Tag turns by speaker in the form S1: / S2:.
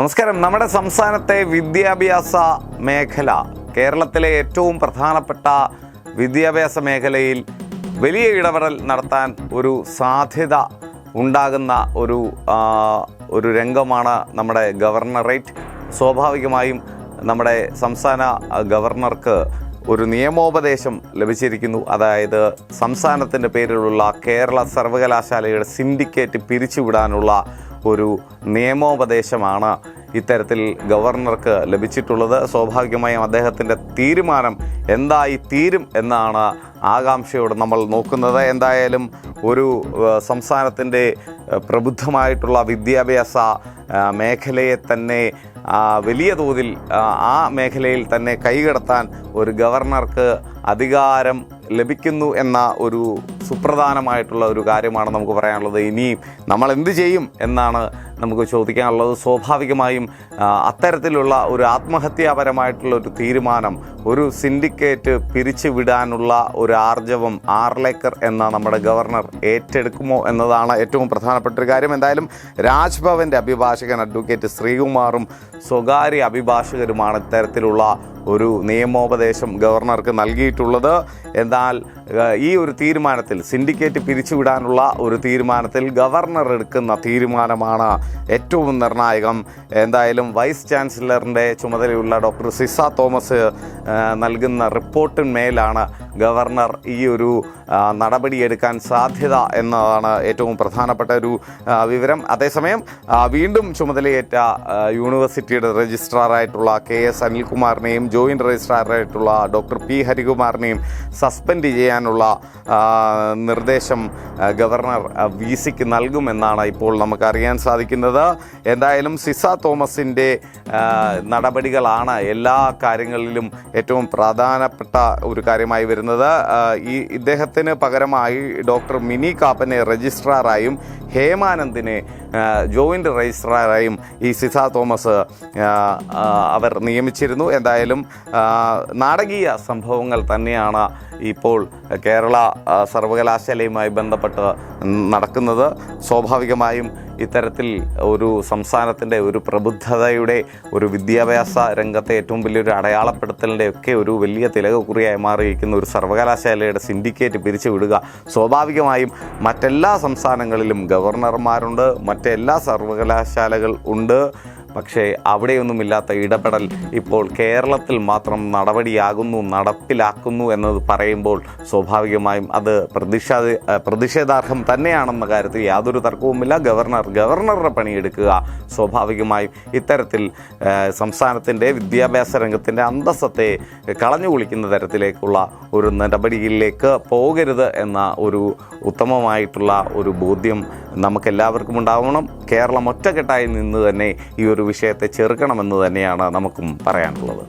S1: നമസ്കാരം. നമ്മുടെ സംസ്ഥാനത്തെ വിദ്യാഭ്യാസ മേഖല കേരളത്തിലെ ഏറ്റവും പ്രധാനപ്പെട്ട വിദ്യാഭ്യാസ മേഖലയിൽ വലിയ ഇടപെടൽ നടത്താൻ ഒരു സാധ്യത ഉണ്ടാകുന്ന ഒരു ഒരു രംഗമാണ് നമ്മുടെ ഗവർണറേറ്റ്. സ്വാഭാവികമായും നമ്മുടെ സംസ്ഥാന ഗവർണർക്ക് ഒരു നിയമോപദേശം ലഭിച്ചിരിക്കുന്നു. അതായത് സംസ്ഥാനത്തിന്റെ പേരിലുള്ള കേരള സർവകലാശാലയുടെ സിൻഡിക്കേറ്റ് പിരിച്ചുവിടാനുള്ള ഒരു നിയമോപദേശമാണ് ഇത്തരത്തിൽ ഗവർണർക്ക് ലഭിച്ചിട്ടുള്ളത്. സ്വാഭാവികമായും അദ്ദേഹത്തിന്റെ തീരുമാനം എന്തായി തീരും എന്നാണ് ആകാംക്ഷയോട് നമ്മൾ നോക്കുന്നത്. എന്തായാലും ഒരു സംസ്ഥാനത്തിന്റെ പ്രബുദ്ധമായിട്ടുള്ള വിദ്യാഭ്യാസ മേഖലയെ തന്നെ വലിയ തോതിൽ ആ മേഖലയിൽ തന്നെ കൈകടത്താൻ ഒരു ഗവർണർക്ക് അധികാരം ലഭിക്കുന്നു എന്ന ഒരു സുപ്രധാനമായിട്ടുള്ള ഒരു കാര്യമാണ് നമുക്ക് പറയാനുള്ളത്. ഇനിയും നമ്മൾ എന്ത് ചെയ്യും എന്നാണ് നമുക്ക് ചോദിക്കാനുള്ളത്. സ്വാഭാവികമായും അത്തരത്തിലുള്ള ഒരു ആത്മഹത്യാപരമായിട്ടുള്ള ഒരു തീരുമാനം ഒരു സിൻഡിക്കേറ്റ് പിരിച്ചുവിടാനുള്ള ഒരു ആർജവം ആർലേക്കർ എന്ന നമ്മുടെ ഗവർണർ ഏറ്റെടുക്കുമോ എന്നതാണ് ഏറ്റവും പ്രധാനപ്പെട്ട ഒരു കാര്യം. എന്തായാലും രാജ്ഭവന്റെ അഭിഭാഷകൻ അഡ്വക്കേറ്റ് ശ്രീകുമാറും സ്വകാര്യ അഭിഭാഷകരുമാണ് ഇത്തരത്തിലുള്ള ഒരു നിയമോപദേശം ഗവർണർക്ക് നൽകിയിട്ടുള്ളത്. എന്നാൽ ഈ ഒരു തീരുമാനത്തിൽ സിൻഡിക്കേറ്റ് പിരിച്ചുവിടാനുള്ള ഒരു തീരുമാനത്തിൽ ഗവർണർ എടുക്കുന്ന തീരുമാനമാണ് ഏറ്റവും നിർണായകം. എന്തായാലും വൈസ് ചാൻസലറിന്റെ ചുമതലയുള്ള ഡോക്ടർ സിസ തോമസ് നൽകുന്ന റിപ്പോർട്ടിന്മേലാണ് ഗവർണർ ഈ ഒരു നടപടിയെടുക്കാൻ സാധ്യത എന്നതാണ് ഏറ്റവും പ്രധാനപ്പെട്ട ഒരു വിവരം. അതേസമയം വീണ്ടും ചുമതലയേറ്റ യൂണിവേഴ്സിറ്റിയുടെ രജിസ്ട്രാറായിട്ടുള്ള കെ എസ് അനിൽകുമാറിനെയും ജോയിന്റ് രജിസ്ട്രാറായിട്ടുള്ള ഡോക്ടർ പി ഹരികുമാറിനെയും സസ്പെൻഡ് ചെയ്യാനുള്ള നിർദ്ദേശം ഗവർണർ വി സിക്ക് നൽകുമെന്നാണ് ഇപ്പോൾ നമുക്കറിയാൻ സാധിക്കുന്നത്. എന്തായാലും സിസ തോമസിന്റെ നടപടികളാണ് എല്ലാ കാര്യങ്ങളിലും ഏറ്റവും പ്രധാനപ്പെട്ട ഒരു കാര്യമായി വരുന്നത്. ഈ ഇദ്ദേഹത്തിന് പകരമായി ഡോക്ടർ മിനി കാപ്പനെ രജിസ്ട്രാറായും ഹേമാനന്ദിനെ ജോയിന്റ് രജിസ്ട്രാറായും ഈ സിസ തോമസ് അവർ നിയമിച്ചിരുന്നു. എന്തായാലും ആ, നാടകീയ സംഭവങ്ങൾ തന്നെയാണ് ഇപ്പോൾ കേരള സർവകലാശാലയുമായി ബന്ധപ്പെട്ട് നടക്കുന്നത്. സ്വാഭാവികമായും ഇത്തരത്തിൽ ഒരു സംസ്ഥാനത്തിന്റെ ഒരു പ്രബുദ്ധതയുടെ ഒരു വിദ്യാഭ്യാസ രംഗത്തെ ഏറ്റവും വലിയൊരു അടയാളപ്പെടുത്തലിന്റെ ഒക്കെ ഒരു വലിയ തിലകക്കുറിയായി മാറിയിരിക്കുന്ന ഒരു സർവകലാശാലയുടെ സിൻഡിക്കേറ്റ് പിരിച്ചുവിടുക. സ്വാഭാവികമായും മറ്റെല്ലാ സംസ്ഥാനങ്ങളിലും ഗവർണർമാരുണ്ട് മറ്റെല്ലാ സർവകലാശാലകൾ ഉണ്ട്. പക്ഷേ അവിടെയൊന്നുമില്ലാത്ത ഇടപെടൽ ഇപ്പോൾ കേരളത്തിൽ മാത്രം നടപടിയാകുന്നു നടപ്പിലാക്കുന്നു എന്നത് പറയുമ്പോൾ സ്വാഭാവികമായും അത് പ്രതിഷേധ പ്രതിഷേധാർഹം തന്നെയാണെന്ന കാര്യത്തിൽ യാതൊരു തർക്കവുമില്ല. ഗവർണർ ഗവർണറുടെ പണിയെടുക്കുക സ്വാഭാവികമായും ഇത്തരത്തിൽ സംസ്ഥാനത്തിന്റെ വിദ്യാഭ്യാസ രംഗത്തിന്റെ അന്തസ്സത്തെ കളഞ്ഞു കുളിക്കുന്ന തരത്തിലേക്കുള്ള ഒരു നടപടിയിലേക്ക് പോകരുത് എന്ന ഒരു ഉത്തമമായിട്ടുള്ള ഒരു ബോധ്യം നമുക്കെല്ലാവർക്കും ഉണ്ടാവണം. കേരളം ഒറ്റക്കെട്ടായി നിന്ന് തന്നെ ഈ ഒരു വിഷയത്തെ ചെറുക്കണമെന്ന് തന്നെയാണ് നമുക്കും പറയാനുള്ളത്.